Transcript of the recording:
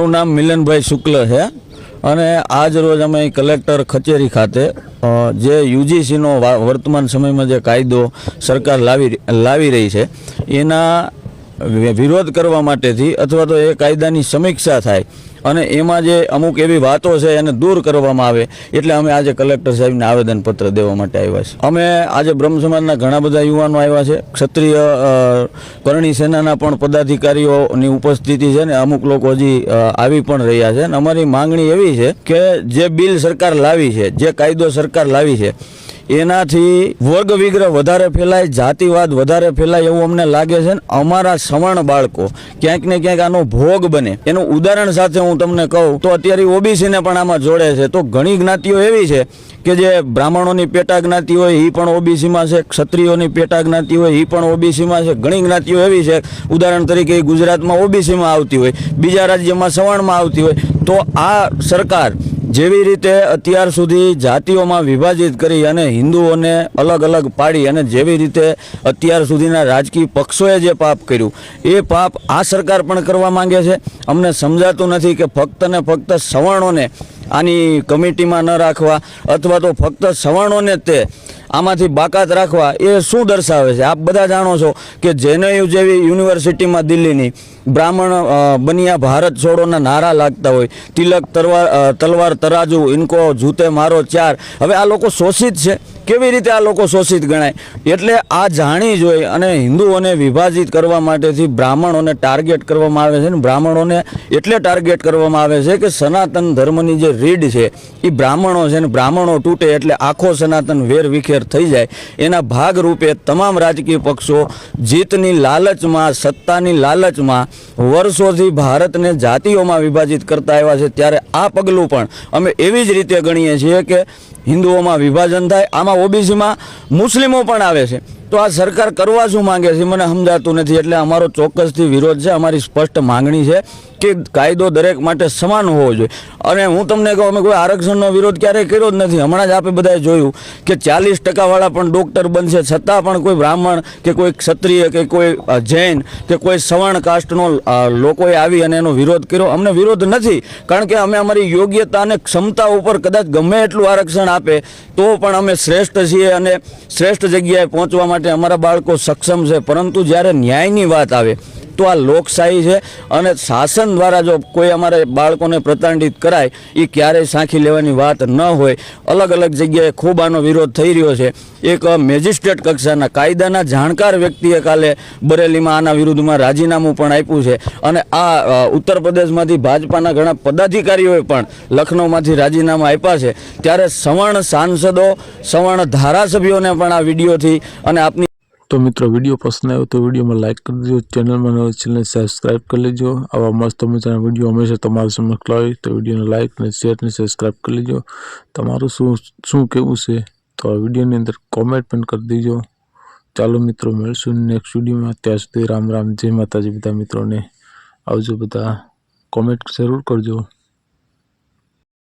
મારું નામ મિલનભાઈ શુક્લ છે અને આજ રોજ અમે કલેક્ટર કચેરી ખાતે જે યુજીસીનો વર્તમાન સમયમાં જે કાયદો સરકાર લાવી લાવી રહી છે, એના વિરોધ કરવા માટેથી અથવા તો એ કાયદાની સમીક્ષા થાય અને એમાં જે અમુક એવી વાતો છે એને દૂર કરવામાં આવે, એટલે અમે આજે કલેક્ટર સાહેબને આવેદનપત્ર દેવા માટે આવ્યા છે અમે આજે બ્રહ્મ સમાજના ઘણા બધા યુવાનો આવ્યા છે. ક્ષત્રિય કરણી સેનાના પણ પદાધિકારીઓની ઉપસ્થિતિ છે ને અમુક લોકો હજી આવી પણ રહ્યા છે. અને અમારી માંગણી એવી છે કે જે બિલ સરકાર લાવી છે, જે કાયદો સરકાર લાવી છે એનાથી વર્ગ વિગ્રહ વધારે ફેલાય, જાતિવાદ વધારે ફેલાય એવું અમને લાગે છે ને અમારા સવર્ણ બાળકો ક્યાંક ને ક્યાંક આનો ભોગ બને. એનું ઉદાહરણ સાથે હું તમને કહું, તો અત્યારે ઓબીસીને પણ આમાં જોડે છે. તો ઘણી જ્ઞાતિઓ એવી છે કે જે બ્રાહ્મણોની પેટા જ્ઞાતિ હોય એ પણ ઓબીસીમાં છે. ક્ષત્રિયોની પેટા જ્ઞાતિ હોય એ પણ ઓબીસીમાં છે. ઘણી જ્ઞાતિઓ એવી છે, ઉદાહરણ તરીકે ગુજરાતમાં ઓબીસીમાં આવતી હોય, બીજા રાજ્યમાં સવર્ણમાં આવતી હોય. તો આ સરકાર જેવી રીતે અત્યાર સુધી જાતિઓમાં વિભાજિત કરી અને હિન્દુઓને અલગ અલગ પાડી અને જેવી રીતે અત્યાર સુધીના રાજકીય પક્ષોએ જે પાપ કર્યું, એ પાપ આ સરકાર પણ કરવા માંગે છે. અમને સમજાતું નથી કે ફક્ત ને ફક્ત સવર્ણોને આની કમિટીમાં ન રાખવા અથવા તો ફક્ત સવર્ણોને તે આમાંથી બાકાત રાખવા એ શું દર્શાવે છે? આપ બધા જાણો છો કે જેએનયુ જેવી યુનિવર્સિટીમાં દિલ્હીની બ્રાહ્મણ બન્યા ભારત છોડોના નારા લાગતા હોય, તિલક તલવાર તલવાર તરાજુ, ઇનકો, જૂતે મારો ચાર. હવે આ લોકો શોષિત છે. કેવી રીતે આ લોકો શોષિત ગણાય? એટલે આ જાણી જોઈ અને હિન્દુઓને વિભાજિત કરવા માટેથી બ્રાહ્મણોને ટાર્ગેટ કરવામાં આવે છે ને બ્રાહ્મણોને એટલે ટાર્ગેટ કરવામાં આવે છે કે સનાતન ધર્મની જે રીડ છે, એ બ્રાહ્મણો છે ને બ્રાહ્મણો તૂટે એટલે આખો સનાતન વેર વિખેર થઈ જાય. એના ભાગરૂપે તમામ રાજકીય પક્ષો જીતની લાલચમાં, સત્તાની લાલચમાં વર્ષોથી ભારતને જાતિઓમાં વિભાજિત કરતા આવ્યા છે. ત્યારે આ પગલું પણ અમે એવી જ રીતે ગણીએ છીએ કે હિન્દુઓમાં વિભાજન થાય આમાં ઓબીસીમાં મુસ્લિમો પણ આવે છે. તો આ સરકાર કરવા શું માંગે છે મને સમજાતું નથી. એટલે અમારો ચોક્કસથી વિરોધ છે, અમારી સ્પષ્ટ માંગણી છે કે કાયદો દરેક માટે સમાન હોવો જોઈએ. અને હું તમને કહું, અમે કોઈ આરક્ષણનો વિરોધ ક્યારેય કર્યો જ નથી. હમણાં જ આપણે બધાએ જોયું કે ચાલીસ ટકાવાળા પણ ડૉક્ટર બનશે, છતાં પણ કોઈ બ્રાહ્મણ કે કોઈ ક્ષત્રિય કે કોઈ જૈન કે કોઈ સવર્ણ કાસ્ટનો લોકોએ આવી અને એનો વિરોધ કર્યો. અમને વિરોધ નથી, કારણ કે અમે અમારી યોગ્યતા અને ક્ષમતા ઉપર કદાચ ગમે એટલું આરક્ષણ આપે, તો પણ અમે શ્રેષ્ઠ છીએ અને શ્રેષ્ઠ જગ્યાએ પહોંચવા માટે અમારા બાળકો સક્ષમ છે. પરંતુ જ્યારે ન્યાયની વાત આવે તો આ લોકશાહી છે અને શાસન દ્વારા જો કોઈ અમારે બાળકોને પ્રતાંડિત કરાય એ ક્યારેય સાંખી લેવાની વાત ન હોય. અલગ અલગ જગ્યાએ ખૂબ આનો વિરોધ થઈ રહ્યો છે. એક મેજિસ્ટ્રેટ કક્ષાના કાયદાના જાણકાર વ્યક્તિએ કાલે બરેલીમાં આના વિરુદ્ધમાં રાજીનામું પણ આપ્યું છે. અને આ ઉત્તર પ્રદેશમાંથી ભાજપાના ઘણા પદાધિકારીઓએ પણ લખનૌમાંથી રાજીનામા આપ્યા છે. ત્યારે સવર્ણ સાંસદો, સવર્ણ ધારાસભ્યોને પણ આ વિડીયોથી અને આપની તો મિત્રો, વીડિયો પસંદ આવ્યો તો વિડીયોમાં લાઇક કરી દેજો ચેનલમાં નવો ચેનલને સબસ્ક્રાઇબ કરી લેજો. આવા મસ્ત મજાના વીડિયો હંમેશા તમારા સમક્ષ લાવી. તો વિડીયોને લાઇક અને શેરને સબસ્ક્રાઇબ કરી લેજો. તમારું શું શું કેવું છે? તો આ વિડીયોની અંદર કોમેન્ટ પણ કરી દેજો. ચાલો મિત્રો, મળશું નેક્સ્ટ વિડીયોમાં. ત્યાં સુધી રામ રામ. જય માતાજી બધા મિત્રોને. આવજો બધા. કોમેન્ટ જરૂર કરજો.